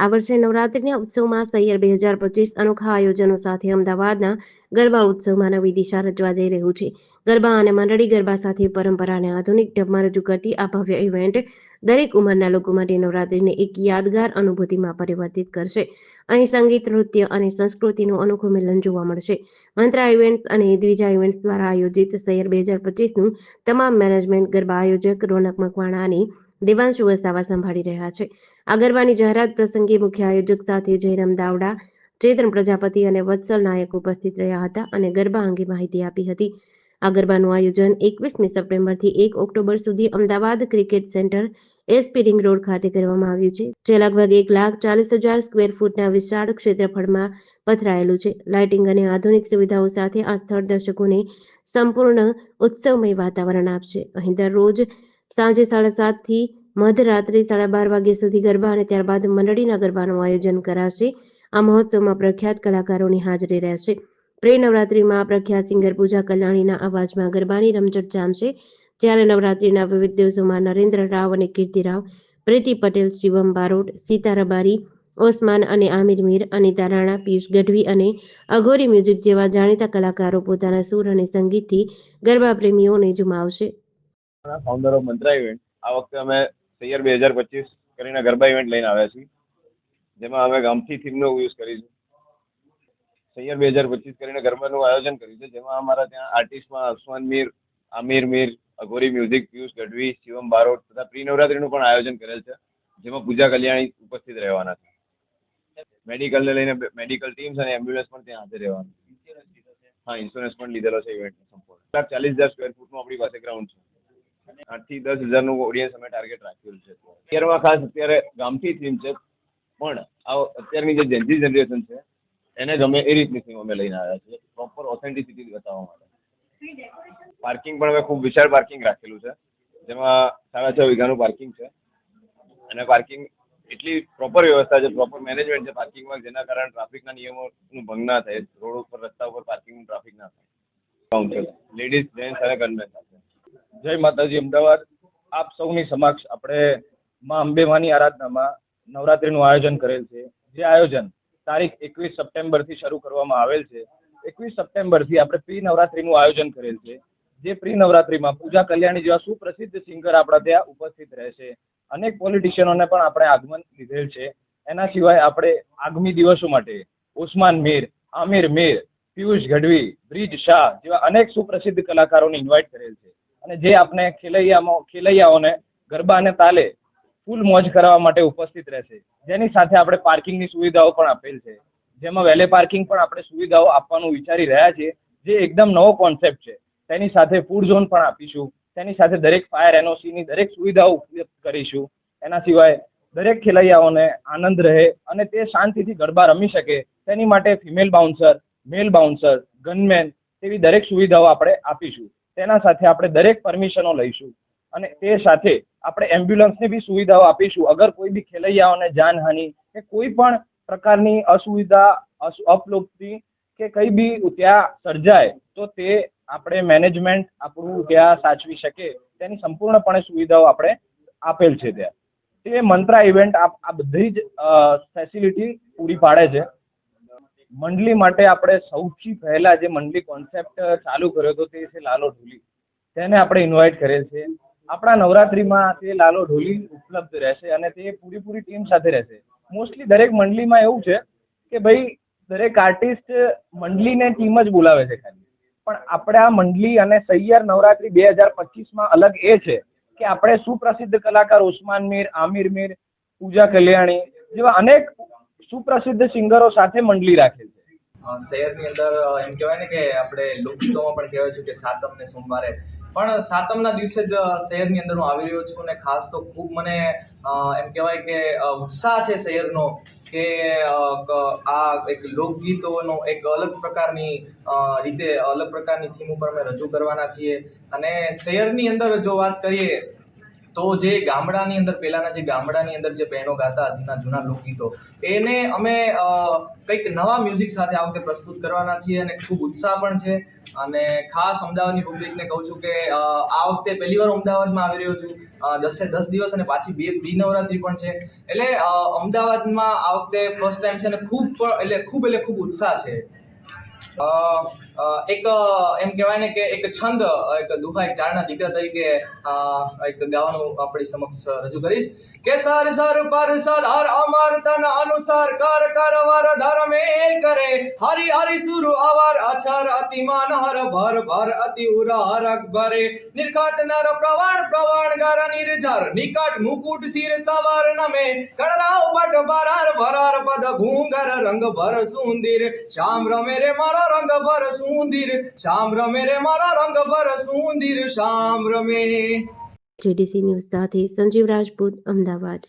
આ વર્ષે નવરાત્રિના ઉત્સવમાં સૈયર બે હજાર પચીસ અનોખા આયોજનો સાથે અમદાવાદના ગરબા ઉત્સવમાં નવી દિશા રચવા જઈ રહ્યું છે. ગરબા અને મંડળી ગરબા સાથે પરંપરાને આધુનિક ઢબમાં રજૂ કરતી આ ભવ્ય ઇવેન્ટ દરેક ઉંમરના લોકો માટે નવરાત્રિને એક યાદગાર અનુભૂતિમાં પરિવર્તિત કરશે. અહીં સંગીત, નૃત્ય અને સંસ્કૃતિનું અનોખું મિલન જોવા મળશે. મંત્રા ઇવેન્ટ્સ અને દ્વિજા ઇવેન્ટ્સ દ્વારા આયોજિત સૈયર બે હજાર પચીસનું તમામ મેનેજમેન્ટ, ગરબા આયોજક, રોનક મકવાણા અને દેવાંશુ વસાવા સંભાળી રહ્યા છે. આ જાહેરાત પ્રસંગે મુખ્ય આયોજક સાથે જયરામ દાવડા, ચેતન પ્રજાપતિ અને વત્સલ નાયક ઉપસ્થિત રહ્યા હતા અને ગરબા અંગે માહિતી આપી હતી. આ ગરબાનું આયોજન એકવીસમી સપ્ટેમ્બરથી એક ઓક્ટોબર સુધી Ahmedabad cricket centre SP ring road ખાતે કરવામાં આવ્યું છે, જે લગભગ એક લાખ ચાલીસ હજાર સ્ક્વેર ફૂટના વિશાળ ક્ષેત્રફળમાં પથરાયેલું છે. લાઇટિંગ અને આધુનિક સુવિધાઓ સાથે આ સ્થળ દર્શકોને સંપૂર્ણ ઉત્સવમય વાતાવરણ આપશે. અહીં દરરોજ સાંજે સાડા સાતથી મધરાત્રે સાડા બાર વાગ્યા સુધી ગરબા અને ત્યારબાદ મંડળીના ગરબાનું આયોજન કરાશે. આ મહોત્સવમાં પ્રખ્યાત કલાકારોની હાજરી રહેશે. પ્રે નવરાત્રિમાં પ્રખ્યાત સિંગર પૂજા કલ્યાણીના અવાજમાં ગરબાની રમઝટ જામશે. જ્યારે નવરાત્રિના વિવિધ દિવસોમાં નરેન્દ્ર રાવ અને કીર્તિ રાવ, પ્રીતિ પટેલ, શિવમ બારોટ, સીતા રબારી, ઓસમાન અને આમિર મીર, અનિતા રાણા, પિયુષ ગઢવી અને અઘોરી મ્યુઝિક જેવા જાણીતા કલાકારો પોતાના સૂર અને સંગીતથી ગરબા પ્રેમીઓને જુમાવશે. ફાઉન્ડર ઓફ મંત્રા ઇવેન્ટ આ વખતે અમે સૈયર બે હજાર પચીસ કરીને ગરબા ઇવેન્ટ લઈને આવ્યા છીએ. જેમાં અમે ગામથી થીમનો યુઝ કરીશું. સૈયર બે હજાર પચીસ કરીને ગરબાનું આયોજન કર્યું છે. જેમાં અમારા ત્યાં આર્ટિસ્ટમાં અસમાન મીર, આમિર મીર, અઘોરી મ્યુઝિક પિયુષ ગઢવી, શિવમ બારોટ તથા પ્રી નવરાત્રીનું પણ આયોજન કરેલ છે. જેમાં પૂજા કલ્યાણી ઉપસ્થિત રહેવાના છે. મેડિકલને લઈને મેડિકલ ટીમ્સ અને એમ્બ્યુલન્સ પણ ત્યાં હાજર રહેવાનું હા ઇન્સ્યોરન્સ પણ લીધેલો છે ઇવેન્ટ સંપૂર્ણ. ચાલીસ હજાર સ્ક્વેર ફૂટનું આપણી પાસે ગ્રાઉન્ડ છે. આઠથી દસ હજારનું ઓડિયન્સ અમે ટાર્ગેટ રાખેલું છે. અત્યારમાં ખાસ અત્યારે ગામથી થીમ છે પણ આ અત્યારની જે જેન્જી જનરેશન છે એને ગમે એ રીતની થીમ અમે લઈને આવ્યા છીએ. પ્રોપર ઓથેન્ટિસિટી બતાવવા માટે. પાર્કિંગ પણ અમે ખૂબ વિશાળ પાર્કિંગ રાખેલું છે. જેમાં સાડા છ વીઘાનું પાર્કિંગ છે. અને પાર્કિંગ એટલી પ્રોપર વ્યવસ્થા છે પ્રોપર મેનેજમેન્ટ છે પાર્કિંગમાં જેના કારણે ટ્રાફિકના નિયમોનું ભંગ ના થાય. રોડ ઉપર રસ્તા ઉપર પાર્કિંગનું ટ્રાફિક ના થાય. લેડીઝ જેન્ટ્સ અને કન્વેન્શન જય માતાજી, અમદાવાદ. આપ સૌની સમક્ષ આપણે માં અંબેમાની આરાધનામાં નવરાત્રીનું આયોજન કરેલ છે. જે આયોજન તારીખ એકવીસ સપ્ટેમ્બરથી શરૂ કરવામાં આવેલ છે. એકવીસ સપ્ટેમ્બરથી આપણે પ્રી નવરાત્રીનું આયોજન કરેલ છે. જે પ્રી નવરાત્રીમાં પૂજા કલ્યાણી જેવા સુપ્રસિદ્ધ સિંગર આપણા ત્યાં ઉપસ્થિત રહેશે અનેક પોલિટિશિયનોને પણ આપણે આગમન લીધેલ છે. એના સિવાય આપણે આગામી દિવસો માટે ઉસ્માન મીર, આમિર મીર, પિયુષ ગઢવી, બ્રિજ શાહ જેવા અનેક સુપ્રસિદ્ધ કલાકારોને ઇન્વાઇટ કરેલ છે. અને જે આપણે ખેલૈયામાં, ખેલૈયાઓને ગરબા અને તાલે ફૂલ મોજ કરાવવા માટે ઉપસ્થિત રહેશે. જેની સાથે આપણે પાર્કિંગની સુવિધાઓ પણ આપેલ છે. જેમાં વેલે પાર્કિંગ પણ આપણે સુવિધાઓ આપવાનું વિચારી રહ્યા છીએ. જે એકદમ નવો કોન્સેપ્ટ છે. તેની સાથે ફૂડ ઝોન પણ આપીશું. તેની સાથે દરેક ફાયર એનઓસી ની દરેક સુવિધાઓ ઉપલબ્ધ કરીશું. એના સિવાય દરેક ખેલૈયાઓને આનંદ રહે અને તે શાંતિથી ગરબા રમી શકે. તેની માટે female bouncer, male bouncer, gunman તેવી દરેક સુવિધાઓ આપણે આપીશું. તેના સાથે આપણે દરેક પરમિશનો લઈશું. અને તે સાથે આપણે એમ્બ્યુલન્સની બી સુવિધાઓ આપીશું. અગર કોઈ બી ખેલૈયાઓને જાનહાનિ કે કોઈ પણ પ્રકારની અસુવિધા અપલુપ્તિ કે કઈ બી ત્યાં સર્જાય, તો તે આપણે મેનેજમેન્ટ આપણું ત્યાં સાચવી શકે. તેની સંપૂર્ણપણે સુવિધાઓ આપણે આપેલ છે ત્યાં. તે મંત્રા ઇવેન્ટ આ બધી જ ફેસિલિટી પૂરી પાડે છે. મંડલી માટે આપણે સૌથી પહેલા જે મંડલી કોન્સેપ્ટ ચાલુ કર્યો હતો તે છે લાલો ઢોલી. તેને આપણે ઇન્વાઇટ કરેલ છે. આપણા નવરાત્રીમાં તે લાલો ઢોલી ઉપલબ્ધ રહેશે અને તે પૂરી ટીમ સાથે રહેશે. મોસ્ટલી દરેક મંડલીમાં એવું છે કે ભાઈ, દરેક આર્ટિસ્ટ મંડલીને ટીમ જ બોલાવે છે ખાલી. પણ આપણે આ મંડલી અને સૈયર નવરાત્રી બે હજાર પચીસમાં અલગ એ છે કે આપણે સુપ્રસિદ્ધ કલાકાર ઉસ્માન મીર, આમિર મીર, પૂજા કલ્યાણી જેવા અનેક સુપ્રસિદ્ધ સિંગરો સાથે મંડલી રાખેલ છે. શહેરની અંદર એમ કહેવાય ને કે આપણે લોકગીતોમાં પણ કહેવાય છે કે સાતમ ને સોમવારે. પણ સાતમના દિવસે જ શહેરની અંદર હું આવી રહ્યો છું અને ખાસ તો ખૂબ મને એમ કહેવાય કે ઉત્સાહ છે શહેરનો કે આ એક લોકગીતોનો એક અલગ પ્રકારની રીતે અલગ પ્રકારની થીમ ઉપર અમે રજૂ કરવાના છીએ. અને શહેરની અંદર જો વાત કરીએ તો જે ગામડાની અંદર, પહેલાના જે ગામડાની અંદર જે બહેનો ગાતા જૂના જૂના લોકગીતો, એને અમે કંઈક નવા મ્યુઝિક સાથે આ વખતે પ્રસ્તુત કરવાના છીએ અને ખૂબ ઉત્સાહ પણ છે. અને ખાસ અમદાવાદની પબ્લિકને કહું છું કે આ વખતે પહેલી વાર અમદાવાદમાં આવી રહ્યો છું. દસે દસ દિવસ અને પાછી બે પ્રી નવરાત્રી પણ છે. એટલે અમદાવાદમાં આ વખતે ફર્સ્ટ ટાઈમ છે અને ખૂબ, એટલે ખૂબ એટલે ખૂબ ઉત્સાહ છે. એક, એમ કહેવાય ને કે એક છંદ, એક દુહા, એક ચારણા દીકરા તરીકે એક ગાવાનું આપણી સમક્ષ રજૂ કરીશ. કે સર સર પર સદાર અમર તન અનુસાર કર કર, વર ધર્મેલ કરે. હરિ હરિ, સુર, અવર અતિ માન હર ભર ભર, અતિ ઉર હર અકબરે. નિર્ખાત નર, પ્રવાણ પ્રવાણ ગર નિર્જર. નિકટ, મુકુટ, શિર, સવાર, નમે. કળરાવ બટ ભરાર ભરાર, પદ ઘૂંગર રંગ, ભર, સુંદિર. શ્યામ, રમે રે મારો રંગ ભર સુંદીર શ્યામ રમે રે મારા રંગ ભર સુંદીર શ્યામ રમે. જેડીસી ન્યૂઝ સાથે સંજીવ રાજપૂત, અમદાવાદ.